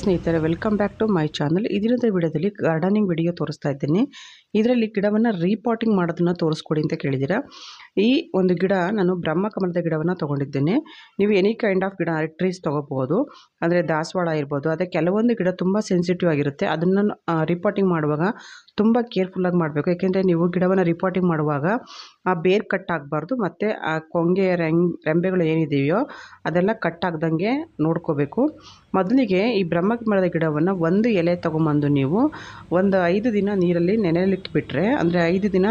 ಸ್ನೇಹಿತರೆ welcome back to my channel ಇದರಿಂದ ವಿಡಿಯೋದಲ್ಲಿ ಗಾರ್ಡನಿಂಗ್ ವಿಡಿಯೋ ತೋರಿಸ್ತಾ ಇದ್ದೀನಿ. ಇದರಲ್ಲಿ ಗಿಡವನ್ನು ರೀಪಾಟಿಂಗ್ ಮಾಡೋದನ್ನು ತೋರಿಸ್ಕೊಡಿ ಅಂತ ಕೇಳಿದ್ದೀರಾ? ಈ ಒಂದು ಗಿಡ ನಾನು ಬ್ರಹ್ಮ ಕಮಲದ ಗಿಡವನ್ನು ತೊಗೊಂಡಿದ್ದೇನೆ. ನೀವು ಎನಿ ಕೈಂಡ್ ಆಫ್ ಗಿಡ ಟ್ರೀಸ್ ತೊಗೋಬೋದು ಅಂದರೆ ದಾಸವಾಳ ಇರ್ಬೋದು, ಅದೇ ಕೆಲವೊಂದು ಗಿಡ ತುಂಬ ಸೆನ್ಸಿಟಿವ್ ಆಗಿರುತ್ತೆ. ಅದನ್ನು ರಿಪಾಟಿಂಗ್ ಮಾಡುವಾಗ ತುಂಬ ಕೇರ್ಫುಲ್ಲಾಗಿ ಮಾಡಬೇಕು. ಯಾಕೆಂದರೆ ನೀವು ಗಿಡವನ್ನು ರಿಪಾಟಿಂಗ್ ಮಾಡುವಾಗ ಆ ಬೇರ್ ಕಟ್ ಆಗಬಾರ್ದು, ಮತ್ತು ಆ ಕೊಂಗೆ ರೆಂಗ್ ರೆಂಬೆಗಳು ಏನಿದೆಯೋ ಅದೆಲ್ಲ ಕಟ್ ಆಗ್ದಂಗೆ ನೋಡ್ಕೋಬೇಕು. ಮೊದಲಿಗೆ ಈ ಬ್ರಹ್ಮಕಮಲದ ಗಿಡವನ್ನು ಒಂದು ಎಲೆ ತೊಗೊಂಬಂದು ನೀವು ಒಂದು ಐದು ದಿನ ನೀರಲ್ಲಿ ನೆನೆಯಲಿಟ್ಬಿಟ್ರೆ, ಅಂದರೆ ಐದು ದಿನ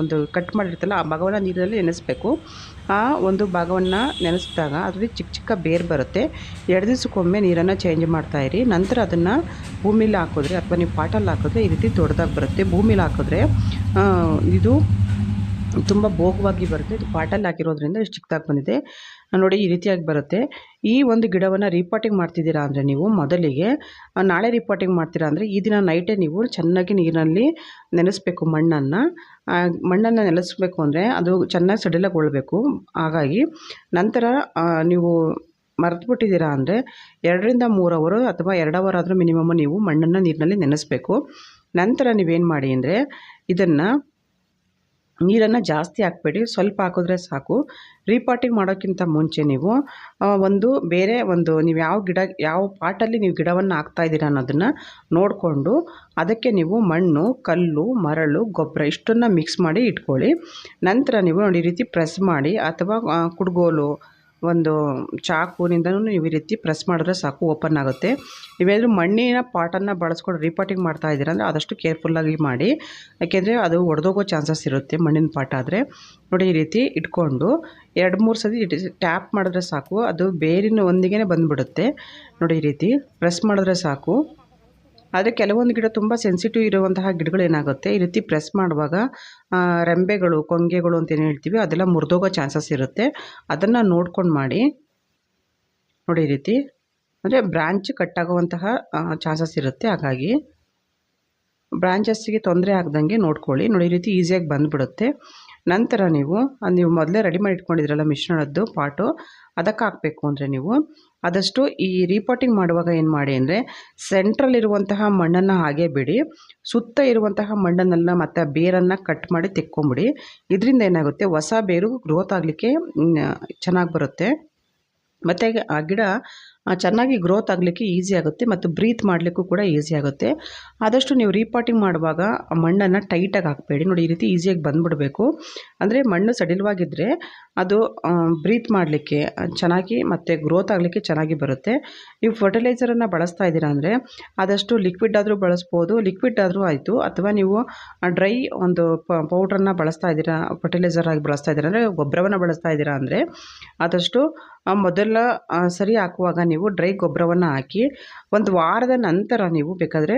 ಒಂದು ಕಟ್ ಮಾಡಿರ್ತಲ್ಲ ಆ ಭಾಗವನ್ನು ನೀರಲ್ಲಿ ನೆನೆಸ್ಬೇಕು. ಆ ಒಂದು ಭಾಗವನ್ನು ನೆನೆಸಿದಾಗ ಅದರಲ್ಲಿ ಚಿಕ್ಕ ಚಿಕ್ಕ ಬೇರು ಬರುತ್ತೆ. ಎರಡು ದಿವಸಕ್ಕೊಮ್ಮೆ ನೀರನ್ನು ಚೇಂಜ್ ಮಾಡ್ತಾಯಿರಿ ನಂತರ ಅದನ್ನು ಭೂಮಿಲಿ ಹಾಕಿದ್ರೆ ಅಥವಾ ನೀವು ಪಾಟಲ್ಲಿ ಹಾಕಿದ್ರೆ ಈ ರೀತಿ ದೊಡ್ಡದಾಗಿ ಬರುತ್ತೆ. ಭೂಮಿಲಿ ಹಾಕಿದ್ರೆ ಇದು ತುಂಬ ಭೋಗವಾಗಿ ಬರುತ್ತೆ. ಇದು ಪಾಟಲ್ಲಿ ಹಾಕಿರೋದ್ರಿಂದ ಇಷ್ಟು ಚಿಕ್ಕದಾಗಿ ಬಂದಿದೆ. ನೋಡಿ, ಈ ರೀತಿಯಾಗಿ ಬರುತ್ತೆ. ಈ ಒಂದು ಗಿಡವನ್ನು ರಿಪೋರ್ಟಿಂಗ್ ಮಾಡ್ತಿದ್ದೀರಾ ಅಂದರೆ ನೀವು ಮೊದಲಿಗೆ ನಾಳೆ ರಿಪೋರ್ಟಿಂಗ್ ಮಾಡ್ತೀರಾ ಅಂದರೆ ಈ ದಿನ ನೈಟೇ ನೀವು ಚೆನ್ನಾಗಿ ನೀರಿನಲ್ಲಿ ನೆನೆಸ್ಬೇಕು ಮಣ್ಣನ್ನು. ಮಣ್ಣನ್ನು ನೆನೆಸ್ಬೇಕು ಅಂದರೆ ಅದು ಚೆನ್ನಾಗಿ ಸಡಿಲಗೊಳ್ಬೇಕು. ಹಾಗಾಗಿ ನಂತರ ನೀವು ನೀವು ಮರೆತುಬಿಟ್ಟಿದ್ದೀರಾ ಅಂದರೆ ಎರಡರಿಂದ ಮೂರು ಅವರು ಅಥವಾ ಎರಡು ಅವರ್ ಆದರೂ ಮಿನಿಮಮ್ ನೀವು ಮಣ್ಣನ್ನು ನೀರಿನಲ್ಲಿ ನೆನೆಸ್ಬೇಕು. ನಂತರ ನೀವೇನು ಮಾಡಿ ಅಂದರೆ ಇದನ್ನು ನೀರನ್ನು ಜಾಸ್ತಿ ಹಾಕಬೇಡಿ, ಸ್ವಲ್ಪ ಹಾಕಿದ್ರೆ ಸಾಕು. ರೀಪಾಟಿಂಗ್ ಮಾಡೋಕ್ಕಿಂತ ಮುಂಚೆ ನೀವು ಒಂದು ಬೇರೆ ಒಂದು ನೀವು ಯಾವ ಗಿಡ, ಯಾವ ಪಾಟಲ್ಲಿ ನೀವು ಗಿಡವನ್ನು ಹಾಕ್ತಾ ಇದ್ದೀರಾ ಅನ್ನೋದನ್ನು ನೋಡಿಕೊಂಡು ಅದಕ್ಕೆ ನೀವು ಮಣ್ಣು, ಕಲ್ಲು, ಮರಳು, ಗೊಬ್ಬರ ಇಷ್ಟನ್ನು ಮಿಕ್ಸ್ ಮಾಡಿ ಇಟ್ಕೊಳ್ಳಿ. ನಂತರ ನೀವು ನೋಡಿ ಈ ರೀತಿ ಪ್ರೆಸ್ ಮಾಡಿ ಅಥವಾ ಕುಡ್ಗೋಲು ಒಂದು ಚಾಕುನಿಂದನೂ ನೀವು ಈ ರೀತಿ ಪ್ರೆಸ್ ಮಾಡಿದ್ರೆ ಸಾಕು, ಓಪನ್ ಆಗುತ್ತೆ. ನೀವೇನಾದರೂ ಮಣ್ಣಿನ ಪಾಟನ್ನು ಬಳಸ್ಕೊಂಡು ರಿಪಾಟಿಂಗ್ ಮಾಡ್ತಾ ಇದ್ದೀರಾ ಅಂದರೆ ಆದಷ್ಟು ಕೇರ್ಫುಲ್ಲಾಗಿ ಮಾಡಿ. ಯಾಕೆಂದರೆ ಅದು ಒಡೆದೋಗೋ ಚಾನ್ಸಸ್ ಇರುತ್ತೆ ಮಣ್ಣಿನ ಪಾಟ ಆದರೆ. ನೋಡಿ ಈ ರೀತಿ ಇಟ್ಕೊಂಡು ಎರಡು ಮೂರು ಸತಿ ಟ್ಯಾಪ್ ಮಾಡಿದ್ರೆ ಸಾಕು, ಅದು ಬೇರಿನ ಒಂದಿಗೆ ಬಂದುಬಿಡುತ್ತೆ. ನೋಡಿ ಈ ರೀತಿ ಪ್ರೆಸ್ ಮಾಡಿದ್ರೆ ಸಾಕು. ಆದರೆ ಕೆಲವೊಂದು ಗಿಡ ತುಂಬ ಸೆನ್ಸಿಟಿವ್ ಇರುವಂತಹ ಗಿಡಗಳು ಏನಾಗುತ್ತೆ? ಈ ರೀತಿ ಪ್ರೆಸ್ ಮಾಡುವಾಗ ರೆಂಬೆಗಳು, ಕೊಂಗೆಗಳು ಅಂತ ಏನು ಹೇಳ್ತೀವಿ, ಅದೆಲ್ಲ ಮುರಿದೋಗೋ ಚಾನ್ಸಸ್ ಇರುತ್ತೆ. ಅದನ್ನು ನೋಡ್ಕೊಂಡು ಮಾಡಿ, ನೋಡಿ ಈ ರೀತಿ. ಅಂದರೆ ಬ್ರಾಂಚ್ ಕಟ್ಟಾಗುವಂತಹ ಚಾನ್ಸಸ್ ಇರುತ್ತೆ. ಹಾಗಾಗಿ ಬ್ರಾಂಚಸ್ಸಿಗೆ ತೊಂದರೆ ಆಗ್ದಂಗೆ ನೋಡ್ಕೊಳ್ಳಿ. ನೋಡಿ ಈ ರೀತಿ ಈಸಿಯಾಗಿ ಬಂದುಬಿಡುತ್ತೆ. ನಂತರ ನೀವು ನೀವು ಮೊದಲೇ ರೆಡಿ ಮಾಡಿ ಇಟ್ಕೊಂಡಿದ್ರಲ್ಲ ಮಿಶ್ರಣದ್ದು, ಪಾಟು ಅದಕ್ಕೆ ಹಾಕಬೇಕು ಅಂದರೆ ನೀವು ಆದಷ್ಟು ಈ ರೀಪಾಟಿಂಗ್ ಮಾಡುವಾಗ ಏನು ಮಾಡಿ ಅಂದರೆ ಸೆಂಟ್ರಲ್ಲಿರುವಂತಹ ಮಣ್ಣನ್ನು ಹಾಗೆ ಬಿಡಿ, ಸುತ್ತ ಇರುವಂತಹ ಮಣ್ಣನ್ನೆಲ್ಲ ಮತ್ತು ಬೇರನ್ನು ಕಟ್ ಮಾಡಿ ತೆಕ್ಕೊಂಬಿಡಿ. ಇದರಿಂದ ಏನಾಗುತ್ತೆ? ಹೊಸ ಬೇರು ಗ್ರೋತ್ ಆಗಲಿಕ್ಕೆ ಚೆನ್ನಾಗಿ ಬರುತ್ತೆ. ಮತ್ತು ಆ ಗಿಡ ಚೆನ್ನಾಗಿ ಗ್ರೋತ್ ಆಗಲಿಕ್ಕೆ ಈಸಿ ಆಗುತ್ತೆ ಮತ್ತು ಬ್ರೀತ್ ಮಾಡಲಿಕ್ಕೂ ಕೂಡ ಈಸಿ ಆಗುತ್ತೆ. ಆದಷ್ಟು ನೀವು ರೀಪಾಟಿಂಗ್ ಮಾಡುವಾಗ ಮಣ್ಣನ್ನು ಟೈಟಾಗಿ ಹಾಕಬೇಡಿ. ನೋಡಿ, ಈ ರೀತಿ ಈಸಿಯಾಗಿ ಬಂದುಬಿಡಬೇಕು. ಅಂದರೆ ಮಣ್ಣು ಸಡಿಲವಾಗಿದ್ದರೆ ಅದು ಬ್ರೀತ್ ಮಾಡಲಿಕ್ಕೆ ಚೆನ್ನಾಗಿ ಮತ್ತು ಗ್ರೋತ್ ಆಗಲಿಕ್ಕೆ ಚೆನ್ನಾಗಿ ಬರುತ್ತೆ. ನೀವು ಫರ್ಟಿಲೈಸರನ್ನು ಬಳಸ್ತಾ ಇದ್ದೀರಾ ಅಂದರೆ ಆದಷ್ಟು ಲಿಕ್ವಿಡ್ ಆದರೂ ಬಳಸ್ಬೋದು. ಲಿಕ್ವಿಡ್ ಆದರೂ ಆಯಿತು. ಅಥವಾ ನೀವು ಡ್ರೈ ಒಂದು ಪೌಡ್ರನ್ನು ಬಳಸ್ತಾ ಇದ್ದೀರಾ ಫರ್ಟಿಲೈಸರ್ ಆಗಿ ಬಳಸ್ತಾ ಇದ್ದೀರಾ ಅಂದರೆ ಗೊಬ್ಬರವನ್ನು ಬಳಸ್ತಾ ಇದ್ದೀರಾ ಅಂದರೆ ಆದಷ್ಟು ಮೊದಲ ಸರಿ ಹಾಕುವಾಗ ನೀವು ಡ್ರೈ ಗೊಬ್ಬರವನ್ನು ಹಾಕಿ ಒಂದು ವಾರದ ನಂತರ ನೀವು ಬೇಕಾದರೆ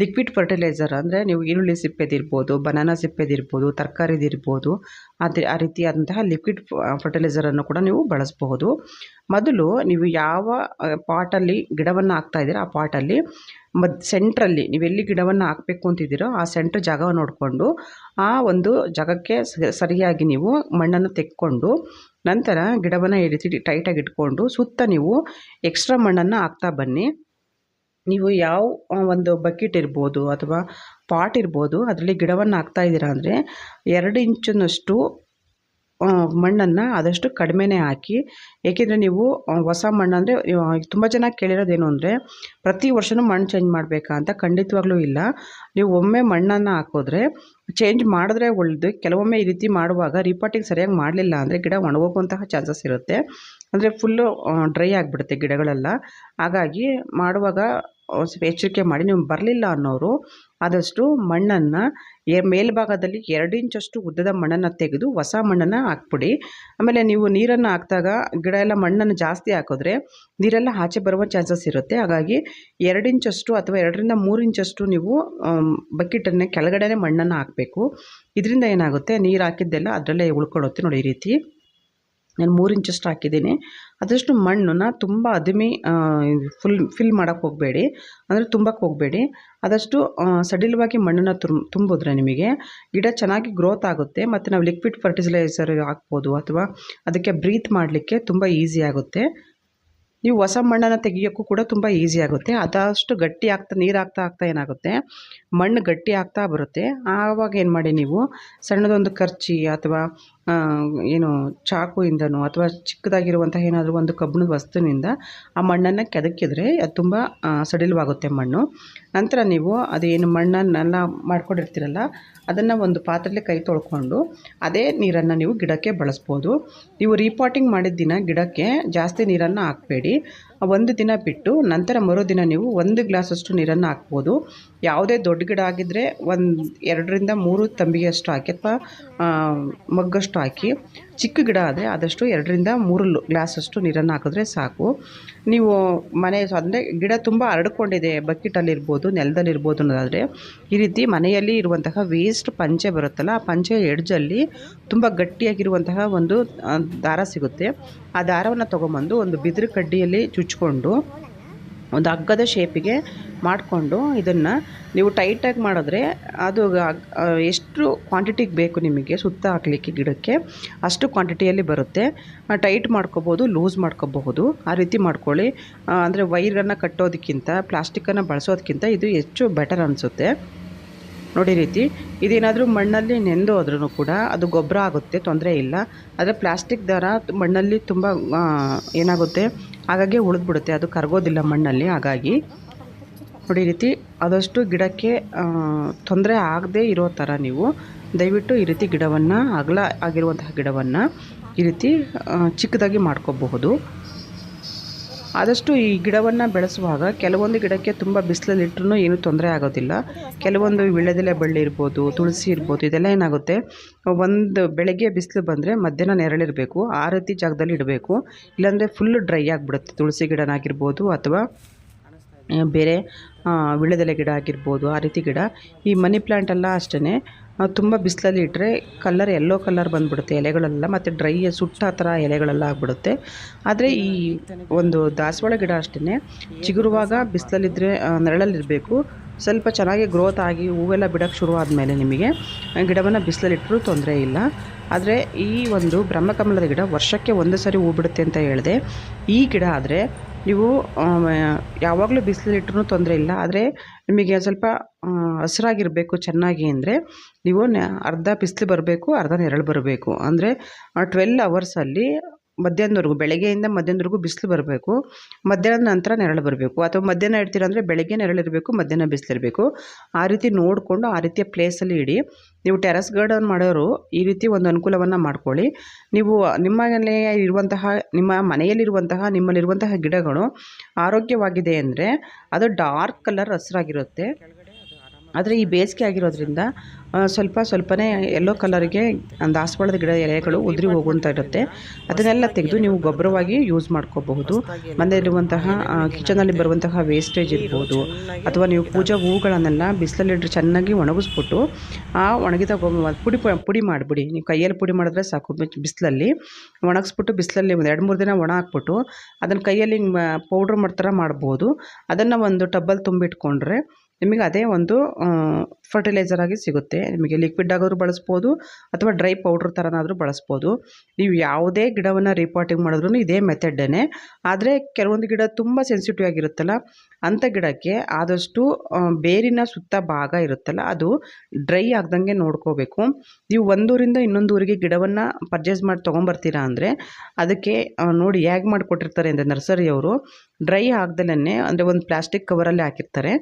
ಲಿಕ್ವಿಡ್ ಫರ್ಟಿಲೈಸರ್ ಅಂದರೆ ನೀವು ಈರುಳ್ಳಿ ಸಿಪ್ಪೆದಿರ್ಬೋದು ಬನಾನಾ ಸಿಪ್ಪೆದಿರ್ಬೋದು, ತರಕಾರಿದಿರ್ಬೋದು, ಅದೇ ಆ ರೀತಿಯಾದಂತಹ ಲಿಕ್ವಿಡ್ ಫರ್ಟಿಲೈಸರನ್ನು ಕೂಡ ನೀವು ಬಳಸಬಹುದು. ಮೊದಲು ನೀವು ಯಾವ ಪಾಟಲ್ಲಿ ಗಿಡವನ್ನು ಹಾಕ್ತಾ ಇದ್ದೀರಾ, ಆ ಪಾಟಲ್ಲಿ ಮದ್ ಸೆಂಟ್ರಲ್ಲಿ ನೀವು ಎಲ್ಲಿ ಗಿಡವನ್ನು ಹಾಕಬೇಕು ಅಂತಿದ್ದೀರೋ ಆ ಸೆಂಟ್ರ್ ಜಾಗ ನೋಡಿಕೊಂಡು ಆ ಒಂದು ಜಾಗಕ್ಕೆ ಸರಿಯಾಗಿ ನೀವು ಮಣ್ಣನ್ನು ತೆಕ್ಕೊಂಡು ನಂತರ ಗಿಡವನ್ನು ಈ ರೀತಿ ಟೈಟಾಗಿ ಇಟ್ಕೊಂಡು ಸುತ್ತ ನೀವು ಎಕ್ಸ್ಟ್ರಾ ಮಣ್ಣನ್ನು ಹಾಕ್ತಾ ಬನ್ನಿ. ನೀವು ಯಾವ ಒಂದು ಬಕೆಟ್ ಇರ್ಬೋದು ಅಥವಾ ಪಾಟ್ ಇರ್ಬೋದು, ಅದರಲ್ಲಿ ಗಿಡವನ್ನು ಹಾಕ್ತಾ ಇದ್ದೀರಾ ಅಂದರೆ ಎರಡು ಇಂಚಿನಷ್ಟು ಮಣ್ಣನ್ನು ಆದಷ್ಟು ಕಡಿಮೆನೇ ಹಾಕಿ. ಏಕೆಂದರೆ ನೀವು ಹೊಸ ಮಣ್ಣು ಅಂದರೆ ತುಂಬ ಜನ ಕೇಳಿರೋದೇನು ಅಂದರೆ, ಪ್ರತಿ ವರ್ಷವೂ ಮಣ್ಣು ಚೇಂಜ್ ಮಾಡಬೇಕಾ ಅಂತ ಖಂಡಿತವಾಗ್ಲೂ ಇಲ್ಲ. ನೀವು ಒಮ್ಮೆ ಮಣ್ಣನ್ನು ಹಾಕಿದ್ರೆ ಚೇಂಜ್ ಮಾಡಿದ್ರೆ ಒಳ್ಳೆಯದು ಕೆಲವೊಮ್ಮೆ ಈ ರೀತಿ ಮಾಡುವಾಗ ರಿಪಾಟಿಂಗ್ ಸರಿಯಾಗಿ ಮಾಡಲಿಲ್ಲ ಅಂದರೆ ಗಿಡ ಒಣಗೋಗುವಂತಹ ಚಾನ್ಸಸ್ ಇರುತ್ತೆ. ಅಂದರೆ ಫುಲ್ಲು ಡ್ರೈ ಆಗಿಬಿಡುತ್ತೆ ಗಿಡಗಳೆಲ್ಲ. ಹಾಗಾಗಿ ಮಾಡುವಾಗ ಸ್ವಲ್ಪ ಎಚ್ಚರಿಕೆ ಮಾಡಿ, ನೀವು ಬರಲಿಲ್ಲ ಅನ್ನೋರು ಆದಷ್ಟು ಮಣ್ಣನ್ನು ಮೇಲ್ಭಾಗದಲ್ಲಿ ಎರಡು ಇಂಚಷ್ಟು ಉದ್ದದ ಮಣ್ಣನ್ನು ತೆಗೆದು ಹೊಸ ಮಣ್ಣನ್ನು ಹಾಕ್ಬಿಡಿ. ಆಮೇಲೆ ನೀವು ನೀರನ್ನು ಹಾಕಿದಾಗ ಗಿಡ ಎಲ್ಲ ಮಣ್ಣನ್ನು ಜಾಸ್ತಿ ಹಾಕಿದ್ರೆ ನೀರೆಲ್ಲ ಆಚೆ ಬರುವ ಚಾನ್ಸಸ್ ಇರುತ್ತೆ. ಹಾಗಾಗಿ ಎರಡು ಇಂಚಷ್ಟು ಅಥವಾ ಎರಡರಿಂದ ಮೂರು ಇಂಚಷ್ಟು ನೀವು ಬಕೆಟನ್ನು ಕೆಳಗಡೆ ಮಣ್ಣನ್ನು ಹಾಕಬೇಕು. ಇದರಿಂದ ಏನಾಗುತ್ತೆ, ನೀರು ಹಾಕಿದ್ದೆಲ್ಲ ಅದರಲ್ಲೇ ಉಳ್ಕೊಳ್ಳುತ್ತೆ ನೋಡಿ ಈ ರೀತಿ. ನಾನು ಮೂರು ಇಂಚಷ್ಟು ಹಾಕಿದ್ದೀನಿ. ಆದಷ್ಟು ಮಣ್ಣನ್ನು ತುಂಬ ಅದಿಮಿ ಫುಲ್ ಫಿಲ್ ಮಾಡೋಕ್ಕೆ ಹೋಗಬೇಡಿ. ಅಂದರೆ ತುಂಬಕ್ಕೆ ಹೋಗಬೇಡಿ. ಆದಷ್ಟು ಸಡಿಲವಾಗಿ ಮಣ್ಣನ್ನು ತುಂಬ ತುಂಬಿದ್ರೆ ನಿಮಗೆ ಗಿಡ ಚೆನ್ನಾಗಿ ಗ್ರೋತ್ ಆಗುತ್ತೆ. ಮತ್ತು ನಾವು ಲಿಕ್ವಿಡ್ ಫರ್ಟಿಲೈಸರ್ ಹಾಕ್ಬೋದು ಅಥವಾ ಅದಕ್ಕೆ ಬ್ರೀತ್ ಮಾಡಲಿಕ್ಕೆ ತುಂಬ ಈಸಿ ಆಗುತ್ತೆ. ನೀವು ಹೊಸ ಮಣ್ಣನ್ನು ತೆಗಿಯೋಕ್ಕೂ ಕೂಡ ತುಂಬ ಈಸಿ ಆಗುತ್ತೆ. ಅದಷ್ಟು ಗಟ್ಟಿ ಆಗ್ತಾ, ನೀರು ಹಾಕ್ತಾ ಆಗ್ತಾ ಏನಾಗುತ್ತೆ? ಮಣ್ಣು ಗಟ್ಟಿ ಆಗ್ತಾ ಬರುತ್ತೆ. ಆವಾಗ ಏನು ಮಾಡಿ ನೀವು ಸಣ್ಣದೊಂದು ಕರ್ಚಿ ಅಥವಾ ಏನು ಚಾಕುಯಿಂದನೋ ಅಥವಾ ಚಿಕ್ಕದಾಗಿರುವಂತಹ ಏನಾದರೂ ಒಂದು ಕಬ್ಬಿಣದ ವಸ್ತುವಿನಿಂದ ಆ ಮಣ್ಣನ್ನು ಕೆದಕಿದ್ರೆ ಅದು ತುಂಬ ಸಡಿಲವಾಗುತ್ತೆ ಮಣ್ಣು. ನಂತರ ನೀವು ಅದೇನು ಮಣ್ಣನ್ನೆಲ್ಲ ಮಾಡ್ಕೊಂಡಿರ್ತೀರಲ್ಲ, ಅದನ್ನು ಒಂದು ಪಾತ್ರೆಯಲ್ಲಿ ಕೈ ತೊಳ್ಕೊಂಡು ಅದೇ ನೀರನ್ನು ನೀವು ಗಿಡಕ್ಕೆ ಬಳಸ್ಬೋದು. ನೀವು ರೀಪಾಟಿಂಗ್ ಮಾಡಿದ ದಿನ ಗಿಡಕ್ಕೆ ಜಾಸ್ತಿ ನೀರನ್ನು ಹಾಕಬೇಡಿ. ಒಂದು ದಿನ ಬಿಟ್ಟು ನಂತರ ಮರುದಿನ ನೀವು ಒಂದು ಗ್ಲಾಸಷ್ಟು ನೀರನ್ನು ಹಾಕ್ಬೋದು. ಯಾವುದೇ ದೊಡ್ಡ ಗಿಡ ಆಗಿದ್ದರೆ ಒಂದು ಎರಡರಿಂದ ಮೂರು ತಂಬಿಗೆಯಷ್ಟು ಹಾಕಿ ಅಥವಾ ಮಗ್ಗಷ್ಟು ಹಾಕಿ ಚಿಕ್ಕ ಗಿಡ ಆದರೆ ಆದಷ್ಟು ಎರಡರಿಂದ ಮೂರು ಗ್ಲಾಸ್ ಗ್ಲಾಸಷ್ಟು ನೀರನ್ನು ಹಾಕಿದ್ರೆ ಸಾಕು. ನೀವು ಮನೆ ಅಂದರೆ ಗಿಡ ತುಂಬ ಹರಡ್ಕೊಂಡಿದೆ ಬಕೆಟಲ್ಲಿರ್ಬೋದು ನೆಲದಲ್ಲಿರ್ಬೋದು ಅನ್ನೋದಾದರೆ ಈ ರೀತಿ ಮನೆಯಲ್ಲಿ ಇರುವಂತಹ ವೇಸ್ಟ್ ಪಂಚೆ ಬರುತ್ತಲ್ಲ, ಆ ಪಂಚೆ ಎಡ್ಜಲ್ಲಿ ತುಂಬ ಗಟ್ಟಿಯಾಗಿರುವಂತಹ ಒಂದು ದಾರ ಸಿಗುತ್ತೆ. ಆ ದಾರವನ್ನು ತೊಗೊಂಬಂದು ಒಂದು ಬಿದಿರು ಕಡ್ಡಿಯಲ್ಲಿ ಚುಚ್ಕೊಂಡು ಒಂದು ಹಗ್ಗದ ಶೇಪಿಗೆ ಮಾಡಿಕೊಂಡು ಇದನ್ನು ನೀವು ಟೈಟಾಗಿ ಮಾಡಿದ್ರೆ ಅದು ಎಷ್ಟು ಕ್ವಾಂಟಿಟಿಗೆ ಬೇಕು ನಿಮಗೆ ಸುತ್ತ ಹಾಕಲಿಕ್ಕೆ ಗಿಡಕ್ಕೆ, ಅಷ್ಟು ಕ್ವಾಂಟಿಟಿಯಲ್ಲಿ ಬರುತ್ತೆ. ಟೈಟ್ ಮಾಡ್ಕೋಬೋದು ಲೂಸ್ ಮಾಡ್ಕೋಬಹುದು. ಆ ರೀತಿ ಮಾಡ್ಕೊಳ್ಳಿ. ಅಂದರೆ ವೈರನ್ನು ಕಟ್ಟೋದಕ್ಕಿಂತ ಪ್ಲಾಸ್ಟಿಕ್ಕನ್ನು ಬಳಸೋದಕ್ಕಿಂತ ಇದು ಹೆಚ್ಚು ಬೆಟರ್ ಅನಿಸುತ್ತೆ. ನೋಡಿ ರೀತಿ, ಇದೇನಾದರೂ ಮಣ್ಣಲ್ಲಿ ನೆಂದು ಹೋದ್ರೂ ಕೂಡ ಅದು ಗೊಬ್ಬರ ಆಗುತ್ತೆ, ತೊಂದರೆ ಇಲ್ಲ. ಆದರೆ ಪ್ಲಾಸ್ಟಿಕ್ ದಾರ ಮಣ್ಣಲ್ಲಿ ತುಂಬ ಏನಾಗುತ್ತೆ? ಹಾಗಾಗಿ ಉಳಿದ್ಬಿಡುತ್ತೆ. ಅದು ಕರಗೋದಿಲ್ಲ ಮಣ್ಣಲ್ಲಿ. ಹಾಗಾಗಿ ನೋಡಿ ರೀತಿ ಆದಷ್ಟು ಗಿಡಕ್ಕೆ ತೊಂದರೆ ಆಗದೇ ಇರೋ ಥರ ನೀವು ದಯವಿಟ್ಟು ಈ ರೀತಿ ಗಿಡವನ್ನು, ಅಗಲ ಆಗಿರುವಂತಹ ಗಿಡವನ್ನು ಈ ರೀತಿ ಚಿಕ್ಕದಾಗಿ ಮಾಡ್ಕೋಬಹುದು. ಆದಷ್ಟು ಈ ಗಿಡವನ್ನು ಬೆಳೆಸುವಾಗ ಕೆಲವೊಂದು ಗಿಡಕ್ಕೆ ತುಂಬ ಬಿಸಿಲಲ್ಲಿಟ್ರೂ ಏನೂ ತೊಂದರೆ ಆಗೋದಿಲ್ಲ. ಕೆಲವೊಂದು ವಿಳ್ಯದೆಲೆ ಬಳ್ಳಿ ಇರ್ಬೋದು, ತುಳಸಿ ಇರ್ಬೋದು, ಇದೆಲ್ಲ ಏನಾಗುತ್ತೆ? ಒಂದು ಬೆಳಗ್ಗೆ ಬಿಸಿಲು ಬಂದರೆ ಮಧ್ಯಾಹ್ನ ನೆರಳಿರಬೇಕು ಆ ರೀತಿ ಜಾಗದಲ್ಲಿ ಇಡಬೇಕು. ಇಲ್ಲಾಂದರೆ ಫುಲ್ ಡ್ರೈ ಆಗಿಬಿಡುತ್ತೆ. ತುಳಸಿ ಗಿಡನಾಗಿರ್ಬೋದು ಅಥವಾ ಬೇರೆ ವಿಳ್ಯದೆಲೆ ಗಿಡ ಆಗಿರ್ಬೋದು, ಆ ರೀತಿ ಗಿಡ. ಈ ಮನಿ ಪ್ಲ್ಯಾಂಟ್ ಎಲ್ಲ ಅಷ್ಟೇ ತುಂಬ ಬಿಸಿಲಲ್ಲಿ ಇಟ್ಟರೆ ಕಲ್ಲರ್ ಎಲ್ಲೋ ಕಲ್ಲರ್ ಬಂದುಬಿಡುತ್ತೆ ಎಲೆಗಳೆಲ್ಲ, ಮತ್ತು ಡ್ರೈ ಸುಟ್ಟ ಥರ ಎಲೆಗಳೆಲ್ಲ ಆಗಿಬಿಡುತ್ತೆ. ಆದರೆ ಈ ಒಂದು ದಾಸವಾಳ ಗಿಡ ಅಷ್ಟೇ ಚಿಗುರುವಾಗ ಬಿಸಿಲಲ್ಲಿದ್ದರೆ ನೆರಳಲ್ಲಿರಬೇಕು. ಸ್ವಲ್ಪ ಚೆನ್ನಾಗಿ ಗ್ರೋತ್ ಆಗಿ ಹೂವೆಲ್ಲ ಬಿಡೋಕ್ಕೆ ಶುರು ಆದಮೇಲೆ ನಿಮಗೆ ಗಿಡವನ್ನು ಬಿಸಿಲಲ್ಲಿಟ್ಟರೂ ತೊಂದರೆ ಇಲ್ಲ. ಆದರೆ ಈ ಒಂದು ಬ್ರಹ್ಮಕಮಲದ ಗಿಡ ವರ್ಷಕ್ಕೆ ಒಂದು ಸರಿ ಹೂ ಬಿಡುತ್ತೆ ಅಂತ ಹೇಳಿದೆ. ಈ ಗಿಡ ಆದರೆ ನೀವು ಯಾವಾಗಲೂ ಬಿಸಿಲಲ್ಲಿಟ್ರೂ ತೊಂದರೆ ಇಲ್ಲ. ಆದರೆ ನಿಮಗೆ ಸ್ವಲ್ಪ ಹಸ್ರಾಗಿರಬೇಕು, ಚೆನ್ನಾಗಿ ಅಂದರೆ ನೀವು ನ, ಅರ್ಧ ಬಿಸಿಲು ಬರಬೇಕು, ಅರ್ಧ ನೆರಳು ಬರಬೇಕು. ಅಂದರೆ ಟ್ವೆಲ್ ಅವರ್ಸಲ್ಲಿ ಮಧ್ಯಾಹ್ನದವರೆಗೂ, ಬೆಳಗ್ಗೆಯಿಂದ ಮಧ್ಯಾಹ್ನದವರೆಗೂ ಬಿಸಿಲು ಬರಬೇಕು, ಮಧ್ಯಾಹ್ನದ ನಂತರ ನೆರಳು ಬರಬೇಕು. ಅಥವಾ ಮಧ್ಯಾಹ್ನ ಇಡ್ತೀರ ಅಂದರೆ ಬೆಳಗ್ಗೆ ನೆರಳಿರಬೇಕು ಮಧ್ಯಾಹ್ನ ಬಿಸಿಲಿರಬೇಕು ಆ ರೀತಿ ನೋಡಿಕೊಂಡು ಆ ರೀತಿಯ ಪ್ಲೇಸಲ್ಲಿ ಇಡಿ. ನೀವು ಟೆರಸ್ ಗಾರ್ಡನ್ ಮಾಡೋರು ಈ ರೀತಿ ಒಂದು ಅನುಕೂಲವನ್ನು ಮಾಡ್ಕೊಳ್ಳಿ. ನೀವು ನಿಮ್ಮಲ್ಲೇ ಇರುವಂತಹ, ನಿಮ್ಮ ಮನೆಯಲ್ಲಿರುವಂತಹ, ನಿಮ್ಮಲ್ಲಿರುವಂತಹ ಗಿಡಗಳು ಆರೋಗ್ಯವಾಗಿದೆ ಅಂದರೆ ಅದು ಡಾರ್ಕ್ ಕಲರ್ ಹಸಿರಾಗಿರುತ್ತೆ. ಆದರೆ ಈ ಬೇಸಿಗೆ ಆಗಿರೋದ್ರಿಂದ ಸ್ವಲ್ಪ ಸ್ವಲ್ಪನೇ ಎಲ್ಲೋ ಕಲರ್ಗೆ ದಾಸವಾಳದ ಗಿಡ ಎಲೆಗಳು ಉದುರಿ ಹೋಗುವಂತ ಇರುತ್ತೆ. ಅದನ್ನೆಲ್ಲ ತೆಗೆದು ನೀವು ಗೊಬ್ಬರವಾಗಿ ಯೂಸ್ ಮಾಡ್ಕೋಬಹುದು. ಮನೆಯಲ್ಲಿರುವಂತಹ ಕಿಚನಲ್ಲಿ ಬರುವಂತಹ ವೇಸ್ಟೇಜ್ ಇರ್ಬೋದು, ಅಥವಾ ನೀವು ಪೂಜಾ ಹೂವುಗಳನ್ನೆಲ್ಲ ಬಿಸಿಲಲ್ಲಿಟ್ಟರೆ ಚೆನ್ನಾಗಿ ಒಣಗಿಸ್ಬಿಟ್ಟು, ಆ ಒಣಗಿದ ಪುಡಿ ಪುಡಿ ಮಾಡಿಬಿಡಿ. ನೀವು ಕೈಯಲ್ಲಿ ಪುಡಿ ಮಾಡಿದ್ರೆ ಸಾಕು. ಬಿಸಿಲಲ್ಲಿ ಒಣಗಿಸ್ಬಿಟ್ಟು ಬಿಸಿಲಲ್ಲಿ ಒಂದು ಎರಡು, ಮೂರು ದಿನ ಒಣ ಹಾಕ್ಬಿಟ್ಟು, ಅದನ್ನು ಕೈಯಲ್ಲಿ ಪೌಡ್ರ್ ಮಾಡ್ತಾರ ಮಾಡ್ಬೋದು. ಅದನ್ನು ಒಂದು ಟಬ್ಬಲ್ಲಿ ತುಂಬಿಟ್ಕೊಂಡ್ರೆ ನಿಮಗೆ ಅದೇ ಒಂದು ಫರ್ಟಿಲೈಸರ್ ಆಗಿ ಸಿಗುತ್ತೆ. ನಿಮಗೆ ಲಿಕ್ವಿಡ್ ಆಗೋರು ಬಳಸ್ಬೋದು, ಅಥವಾ ಡ್ರೈ ಪೌಡ್ರ್ ಥರನಾದರೂ ಬಳಸ್ಬೋದು. ನೀವು ಯಾವುದೇ ಗಿಡವನ್ನು ರಿಪೋರ್ಟಿಂಗ್ ಮಾಡಿದ್ರೂ ಇದೇ ಮೆಥಡ್ಡೇ ಆದರೆ ಕೆಲವೊಂದು ಗಿಡ ತುಂಬ ಸೆನ್ಸಿಟಿವ್ ಆಗಿರುತ್ತಲ್ಲ ಅಂಥ ಗಿಡಕ್ಕೆ ಆದಷ್ಟು ಬೇರಿನ ಸುತ್ತ ಭಾಗ ಇರುತ್ತಲ್ಲ, ಅದು ಡ್ರೈ ಆಗ್ದಂಗೆ ನೋಡ್ಕೋಬೇಕು. ನೀವು ಒಂದೂರಿಂದ ಇನ್ನೊಂದು ಊರಿಗೆ ಗಿಡವನ್ನು ಪರ್ಚೇಸ್ ಮಾಡಿ ತೊಗೊಂಬರ್ತೀರಾ ಅಂದರೆ, ಅದಕ್ಕೆ ನೋಡಿ ಹೇಗೆ ಮಾಡಿಕೊಟ್ಟಿರ್ತಾರೆ ಅಂದರೆ ನರ್ಸರಿಯವರು ಡ್ರೈ ಆಗ್ದಲೇ ಅಂದರೆ ಒಂದು ಪ್ಲಾಸ್ಟಿಕ್ ಕವರಲ್ಲಿ ಹಾಕಿರ್ತಾರೆ.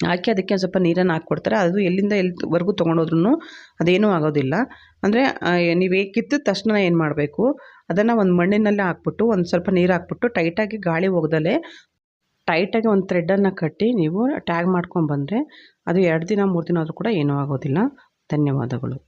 ಹಾಕಿ ಅದಕ್ಕೆ ಒಂದು ಸ್ವಲ್ಪ ನೀರನ್ನು ಹಾಕ್ಕೊಡ್ತಾರೆ. ಅದು ಎಲ್ಲಿಂದ ಎಲ್ಲಿವರೆಗೂ ತೊಗೊಂಡೋದ್ರೂ ಅದೇನೂ ಆಗೋದಿಲ್ಲ. ಅಂದರೆ ನೀವು ಕಿತ್ತಿದ ತಕ್ಷಣ ಏನು ಮಾಡಬೇಕು? ಅದನ್ನು ಒಂದು ಮಣ್ಣಿನಲ್ಲೇ ಹಾಕ್ಬಿಟ್ಟು, ಒಂದು ಸ್ವಲ್ಪ ನೀರು ಹಾಕ್ಬಿಟ್ಟು ಟೈಟಾಗಿ ಗಾಳಿ ಹೋಗ್ದಲೇ ಟೈಟಾಗಿ ಒಂದು ಥ್ರೆಡ್ಡನ್ನು ಕಟ್ಟಿ ನೀವು ಟ್ಯಾಗ್ ಮಾಡ್ಕೊಂಡು ಬಂದರೆ ಅದು ಎರಡು ದಿನ ಮೂರು ದಿನ ಆದರೂ ಕೂಡ ಏನೂ ಆಗೋದಿಲ್ಲ. ಧನ್ಯವಾದಗಳು.